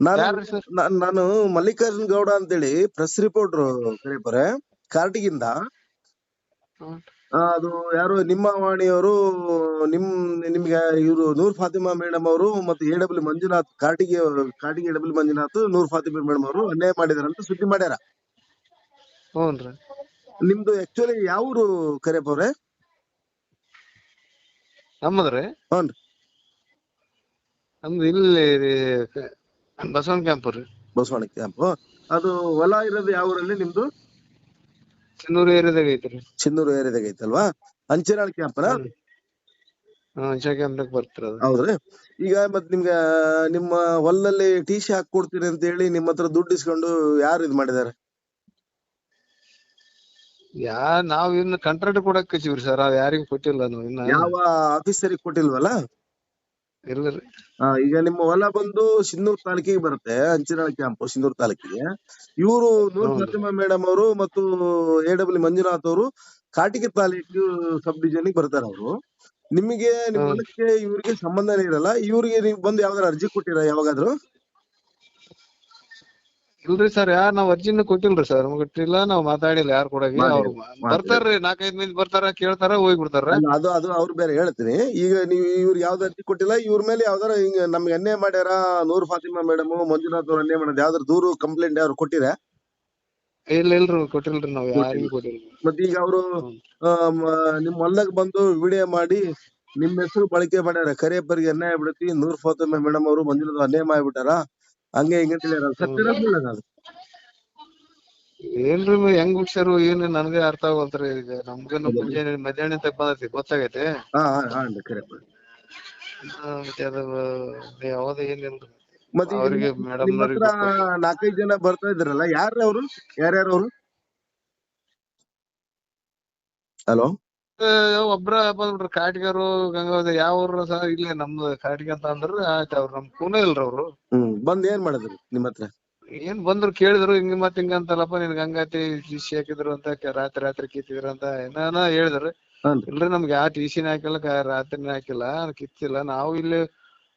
ನಾನು ನಾನು ಮಲ್ಲಿಕಾರ್ಜುನ್ ಗೌಡ ಅಂತೇಳಿ ಪ್ರೆಸ್ ರಿಪೋರ್ಟರ್ ಕರೆಯಪ್ಪವ್ರೆ ಕಾರ್ಟಿಗಿಂದ. ಅದು ಯಾರು ನಿಮ್ಮ ವಾಣಿಯವರು ನಿಮ್ ನಿಮ್ಗೆ ಇವರು ನೂರ್ ಫಾತಿಮಾ ಮೇಡಮ್ ಅವರು ಮತ್ತೆ ಎ ಡಬ್ಲ್ಯೂ ಮಂಜುನಾಥ್ ಕಾರ್ಟಿಗೆ ಕಾರ್ಟಿಗೆ A W Manjunath Noor Fatima madam ಅವರು ಅನ್ಯಾಯ ಮಾಡಿದಾರೆ ಅಂತ ಸುದ್ದಿ ಮಾಡ್ಯಾರ. ಹ್ಞೂನ್ರಿ ನಿಮ್ದು ಆಕ್ಚುಲಿ ಯಾವ ಊರು ಕರೆಯಪ್ಪವ್ರೆ ನಮ್ಮದ್ರಿ? ಹ್ಞೂನ್ರಿ. ನಮ್ದು ಇಲ್ಲಿ ಬಸವನ ಕ್ಯಾಂಪ್ ರೀ ಬಸವನ ಕ್ಯಾಂಪ್ ಅದು ಹೊಲ ಇರೋದು ಯಾವ ಊರಲ್ಲಿ ನಿಮ್ದು? ಚಿನ್ನೂರು ಏರಿಯಾದಾಗ ಐತ್ರಿ. ಚಿನ್ನೂರು ಏರಿಯಾದಾಗ ಐತಲ್ವಾ? ಅಂಚನಾಳ್ ಕ್ಯಾಂಪ್ನ ಹಾ ಅಂಚೆ ಬರ್ತೀರಿ ಅದು. ಹೌದ್ರಿ. ಈಗ ಮತ್ ನಿಮ್ಗ ನಿಮ್ಮ ಹೊಲದಲ್ಲಿ ಟಿ ಸಿ ಕೊಡ್ತೀನಿ ಅಂತ ಹೇಳಿ ನಿಮ್ಮ ಹತ್ರ ದುಡ್ಡು ಇಸ್ಕೊಂಡು ಯಾರು ಇದ್ ಮಾಡಿದಾರೆ? ಯಾ ನಾವ್ ಇನ್ನು ಕಾಂಟ್ರಾಕ್ಟ್ ಕೊಡಕ್ ಹಚ್ಚಿವ್ರಿ ಸರ್ ಯಾರಿಗೂ ಕೊಟ್ಟಿಲ್ಲ ನಾವು ಇನ್ನ. ಯಾವ ಆಫೀಸರಿಗೆ ಕೊಟ್ಟಿಲ್ವಲ್ಲ? ಇಲ್ಲರಿ ಆ, ಈಗ ನಿಮ್ಮ ಹೊಲ ಬಂದು ಸಿಂಧೂರ್ ತಾಲೂಕಿಗೆ ಬರುತ್ತೆ ಅಂಚಿನಾಳ ಕ್ಯಾಂಪ್ ಸಿಂಧೂರ್ ತಾಲೂಕಿಗೆ ಇವರು ನೂರ್ ಹೌದು. ಫಾತಿಮಾ ಮೇಡಮ್ ಅವರು ಮತ್ತು ಎ ಡಬ್ಲ್ಯೂ ಮಂಜುನಾಥ್ ಅವರು ಕಾಟಿಗೆ ತಾಲೂಕು ಸಬ್ ಡಿವಿಷನ್ ಬರ್ತಾರೆ ಅವರು ನಿಮಗೆ ನಿಮ್ಮ. ಹೊಲಕ್ಕೆ ಇವ್ರಿಗೆ ಸಂಬಂಧನೇ ಇರಲ್ಲ ಇವ್ರಿಗೆ ನೀವು ಬಂದು ಯಾವ್ದಾದ್ರು ಅರ್ಜಿ ಕೊಟ್ಟಿರ ಯಾವಾಗಾದ್ರೂ ಇಲ್ರಿ ಸರ್ ಯಾರ್ ನಾವ್ ಅರ್ಜಿನ ಕೊಟ್ಟಿಲ್ರಿ ಸರ್ ಕೊಟ್ಟಿಲ್ಲ ನಾವ್ ಮಾತಾಡಿಲ್ಲ ಯಾರ್ ಕೊಡಗಿ ಮಾಡಿ- ಅವ್ರು ಬರ್ತಾರ್ರಿ ನಾಲ್ಕೈದ್ ಮಂದಿ ಬರ್ತಾರ ಕೇಳ್ತಾರ ಹೋಗ್ಬಿಡ್ತಾರ ಅಲ್ಲ, ಅದು ಅದು ಅವ್ರ ಬೇರೆ ಹೇಳ್ತೀನಿ. ಈಗ ನೀವು ಇವ್ರು ಯಾವ್ದು ಅರ್ಜಿ ಕೊಟ್ಟಿಲ್ಲ ಇವ್ರ ಮೇಲೆ ಯಾವ್ದಾರ ಹಿಂಗ ನಮ್ಗೆ ಅನ್ಯಾಯ ಮಾಡ್ಯಾರ ನೂರ್ ಫಾತಿಮಾ ಮೇಡಮ್ ಮಂಜುನಾಥ್ ಅವ್ರು ಅನ್ಯಾಯ ಮಾಡೋದು ಯಾವ್ದಾರ ದೂರು ಕಂಪ್ಲೇಂಟ್ ಯಾರು ಕೊಟ್ಟಿರ? ಇಲ್ಲ ಇಲ್ರಿ ಕೊಟ್ಟಿಲ್ರಿ ನಾವ್ ಯಾರಿಗೂ ಕೊಟ್ಟಿಲ್ಲ. ಮತ್ತೆ ಈಗ ಅವರು. ನಿಮ್ ಹೊಲ್ದಾಗ ಬಂದು ವಿಡಿಯೋ ಮಾಡಿ ನಿಮ್ ಹೆಸರು ಬಳಕೆ ಮಾಡ್ಯಾರ ಕರಿಯಪ್ಪರಿಗೆ ಅನ್ಯಾಯ ಬಿಡತಿ ನೂರ್ ಫಾತಿಮಾ ಮೇಡಮ್ ಅವರು ಮಂಜುನಾಥ್ ಅನ್ಯಾಯ ಮಾಡ್ಬಿಟ್ಟಾರ ಹಂಗೆ ಹಿಂಗೆ ಅಂತ? ಏನ್ರಿ ಹೆಂಗ್ ಹುಡ್ಸ್ಯಾರು ಏನ್ ನನ್ಗೆ ಅರ್ಥ ಆಗಲ್ತ್ರಿ ಈಗ. ನಮ್ಗೇನು ಮುಂಜಾನೆ ಮಧ್ಯಾಹ್ನ ತಗ ಬಂದೈತಿ ಗೊತ್ತಾಗೈತಿ? ಹಾ ಹಾ ಹಾ ಅಂದೆ ಕರಿಯಪ್ಪ ಆ, ಮತ್ತೆ ಅದು ಯಾವ್ದು ಏನಿಲ್ರಿ ಮತ್ತೆ? ಈಗ ಅವ್ರಿಗೆ ನಿಮ್- ಮೇಡಮ್ ನಿಮ್ ಹತ್ರ ನಾಲ್ಕೈದು ಜನ ಬರ್ತಾ ಇದ್ರಲ್ಲ ಯಾರ್ರಿ ಅವ್ರು? ಯಾರ್ಯಾರು ಅವ್ರು? ಹಲೋ? ಒಬ್ರ ಬಂದ್ಬಿಟ್ರು ಕಾಟಿಗಾರು ಗಂಗಾವತಿ ಯಾವ ಊರ ಸರ್? ಇಲ್ಲೇ ನಮ್ದು ಕಾಟಿಗೆ ಅಂತ ಅಂದ್ರ ಆಯ್ತು ಅವ್ರು ನಮ್ ಕೂನೇ ಇಲ್ರಿ ಅವ್ರು. ಹ್ಮ್ ಬಂದ್ ಏನ್ ಮಾಡಿದ್ರು ನಿಮ್ ಹತ್ರ? ಏನ್ ಬಂದ್ರು ಕೇಳಿದ್ರು ಹಿಂಗ ಮತ್ ಹಿಂಗ ಅಂತಲ್ಲಪ್ಪ ನಿನ್ ಗಂಗಾತಿ ಟಿ ಸಿ ಹಾಕಿದ್ರು ಅಂತ ಕೆ- ರಾತ್ರಿ ರಾತ್ರಿ ಕಿತ್ತಿದ್ರು ಅಂತ ಏನಾನ ಹೇಳಿದ್ರು. ಇಲ್ರಿ ನಮ್ಗೆ ಯಾವ ಟಿ ಸಿನ ಹಾಕಿಲ್ಲ ಕ- ರಾತ್ರಿನ ಹಾಕಿಲ್ಲ ಕಿತ್ತಿಲ್ಲ. ನಾವು ಇಲ್ಲಿ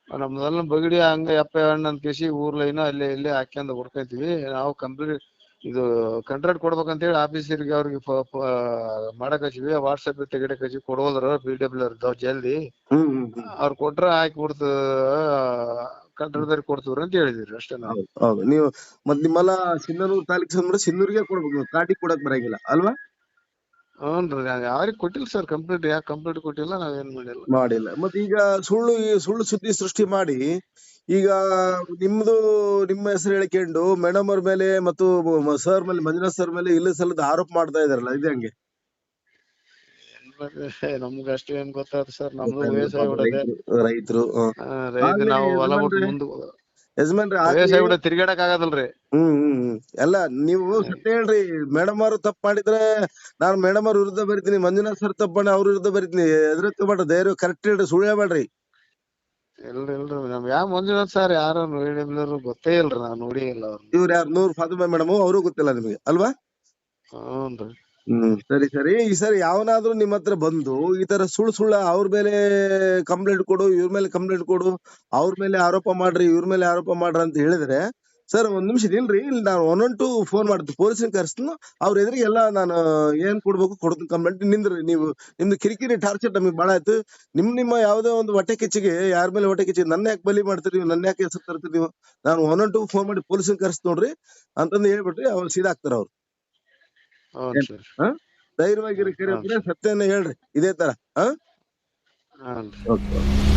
ನಮ್ದೆಲ್ಲ ಬಗಡಿ ಹಂಗ ಎಪ್ಪ ಅಣ್ಣ ಅಂತ ಕೇಸಿ ಊರ್ ಲೈನ್ ಅಲ್ಲಿ ಇಲ್ಲಿ ಹಾಕ್ಯಂಡ್ ಹೊಡ್ಕೊಂತೀವಿ. ನಾವು ಕಂಪ್ಲೀಟ್ ಇದು ಕಾಂಟ್ರಾಕ್ಟ್ ಕೊಡ್ಬೇಕಂತ ಹೇಳಿ ಆಫೀಸರ್ಗೆ ಅವ್ರಿಗೆ ಮಾಡಕ್ ಹಚ್ಚಿವಿ ವಾಟ್ಸಪ್ ತೆಗಿಡಕ್ ಹಚ್ಚಿ ಕೊಡೋದ್ರ ಪಿ ಡಬ್ಲ್ಯೂ ಜಲ್ದಿ. ಅವ್ರು ಕೊಟ್ರ ಹಾಕಿ ಬಿಡ್ತು ಕಾಂಟ್ರಾಕ್ಟರ್ ಕೊಡ್ತೀವ್ರಿ ಅಂತ ಹೇಳಿದಿರಿ ಅಷ್ಟೇ ನಾವು. ಹೌದು ನೀವು ಮತ್ ನಿಮ್ಮಲ್ಲ ಸಿನ್ನೂರು ತಾಲೂಕ್ ಸಂದ್ರೆ ಸಿನ್ನೂರಿಗೆ ಕೊಡ್ಬೇಕು ಕಾಟಿ ಕೊಡಕ್ ಬರಂಗಿಲ್ಲ ಅಲ್ವಾ? ಹ್ಞೂನ್ರಿ ಯಾರಿಗ್ ಕೊಟ್ಟಿಲ್ಲ ಸರ್ ಕಂಪ್ಲೀಟ್ ಯಾಕೆ ಕಂಪ್ಲೀಟ್ ಕೊಟ್ಟಿಲ್ಲ ನಾವೇನ್ ಮಾಡಿಲ್ಲ. ಮಾಡಿಲ್ಲ. ಮತ್ತೆ ಈಗ ಸುಳ್ಳು ಸುಳ್ಳು ಸುದ್ದಿ ಸೃಷ್ಟಿ ಮಾಡಿ ಈಗ ನಿಮ್ದು ನಿಮ್ಮ ಹೆಸರು ಹೇಳ್ಕೊಂಡು ಮೇಡಮ್ ಅವ್ರ ಮೇಲೆ ಮತ್ತು ಸರ್ ಮೇಲೆ ಮಂಜುನಾಥ್ ಸರ್ ಮೇಲೆ ಇಲ್ಲ ಸಲ್ಲದ ಆರೋಪ ಮಾಡ್ತಾ ಇದಾರಲ್ಲ ಇದು ಹಂಗೆ? ನಮ್ಗ ಅಷ್ಟೇ ಏನ್ ಗೊತ್ತಾಯ್ತು ಸರ್ ನಮ್ದು ವ್ಯವಸಾಯ ರೈತರು ರೈತ ನಾವು ಹೊಲ ಬಿಟ್ಟು. ಮುಂದ್ ಯಜಮಾನ್ರಿ ವ್ಯವಸಾಯ ಕೂಡ ತಿರ್ಗಾಡಕ್ ಆಗದಲ್ರಿ. ಹ್ಮ್ ಹ್ಮ್ ಹ್ಮ್. ಎಲ್ಲ ನೀವು ಸತ್ಯ ಹೇಳ್ರಿ ಮೇಡಮ್ ಅವ್ರು ತಪ್ಪು ಮಾಡಿದ್ರೆ ನಾನು ಮೇಡಮ್ ಅವ್ರ ವಿರುದ್ಧ ಬರಿತೀನಿ ಮಂಜುನಾಥ್ ಸರ್ ತಪ್ಪು ಮಾಡಿ ಅವ್ರ ವಿರುದ್ಧ ಬರಿತೀನಿ ಎದುರು ತಗೊಂಡ್ರೆ ಧೈರ್ಯ ಕರೆಕ್ಟ್ ಹೇಳ್ರಿ ಸುಳ್ಳು ಹೇಳ್ಬೇಡ್ರಿ. ಇಲ್ರಿ ಇಲ್ರಿ ನಮ್ ಯಾವ ಮಂಜುನಾಥ್ ಸರ್ ಯಾರು ಹೇಳಿದ್ರು ಗೊತ್ತೇ ಇಲ್ರಿ ನಾವ್ ನೋಡಿ ಇಲ್ಲ ಇವ್ರ ಇವ್ರು ಯಾರು ನೂರ್ ಫಾತಿಮಾ ಮೇಡಮ್ ಅವರು ಗೊತ್ತಿಲ್ಲ ನಿಮಗೆ ಅಲ್ವಾ? ಹ್ಞೂನ್ರಿ ಹ್ಮ್ ಸರಿ ಸರಿ. ಈ ಸರಿ ಯಾವನಾದ್ರೂ ನಿಮ್ ಹತ್ರ ಬಂದು ಈ ತರ ಸುಳ್ಳು ಸುಳ್ಳ ಅವ್ರ ಮೇಲೆ ಕಂಪ್ಲೇಂಟ್ ಕೊಡು ಇವ್ರ ಮೇಲೆ ಕಂಪ್ಲೇಂಟ್ ಕೊಡು ಅವ್ರ ಮೇಲೆ ಆರೋಪ ಮಾಡ್ರಿ ಇವ್ರ ಮೇಲೆ ಆರೋಪ ಮಾಡ್ರಿ ಅಂತ ಹೇಳಿದ್ರೆ ಸರ್ ಒಂದ್ ನಿಮಿಷ ನಿಲ್ರಿ ಇಲ್ಲಿ ನಾನು ಒನ್ ಒನ್ ಟು ಫೋನ್ ಮಾಡ್ತೀನಿ ಪೊಲೀಸ್ನ ಕರ್ಸ್ತೀನಿ ಅವ್ರ ಎದುರಿಗೆ ಎಲ್ಲ ನಾನು ಏನ್ ಕೊಡ್ಬೇಕು ಕೊಡ್ತೀನಿ ಕಂಪ್ಲೇಂಟ್ ನಿಂದ್ರಿ ನೀವು. ನಿಮ್ದು ಕಿರಿಕಿರಿ ಟಾರ್ಚರ್ ನಮಗೆ ಬಹಳ ಆಯ್ತು. ನಿಮ್ ನಿಮ್ಮ ಯಾವ್ದೋ ಒಂದು ಹೊಟ್ಟೆ ಕಿಚ್ಚಿಗೆ ಯಾರ ಮೇಲೆ ಹೊಟ್ಟೆ ಕಿಚ್ಚಿಗೆ ನನ್ನ ಯಾಕೆ ಬಲಿ ಮಾಡ್ತೀರಿ ನೀವು? ನನ್ನ ಯಾಕೆ ಹೆಸರು ತರ್ತೀರಿ ನೀವು? ನಾನು ಒನ್ ಒನ್ ಟು ಫೋನ್ ಮಾಡಿ ಪೊಲೀಸ್ನ ಕರ್ಸ್ ನೋಡ್ರಿ. ಅಂತಂದು ಹೇಳ್ಬಿಟ್ರಿ ಅವ್ರು ಸೀದಾ ಆಗ್ತಾರ ಅವ್ರು. ಧೈರ್ಯವಾಗಿರಿ ಸತ್ಯನ ಹೇಳ್ರಿ. ಇದೇ ತರ. ಹಾ? ಓಕೆ.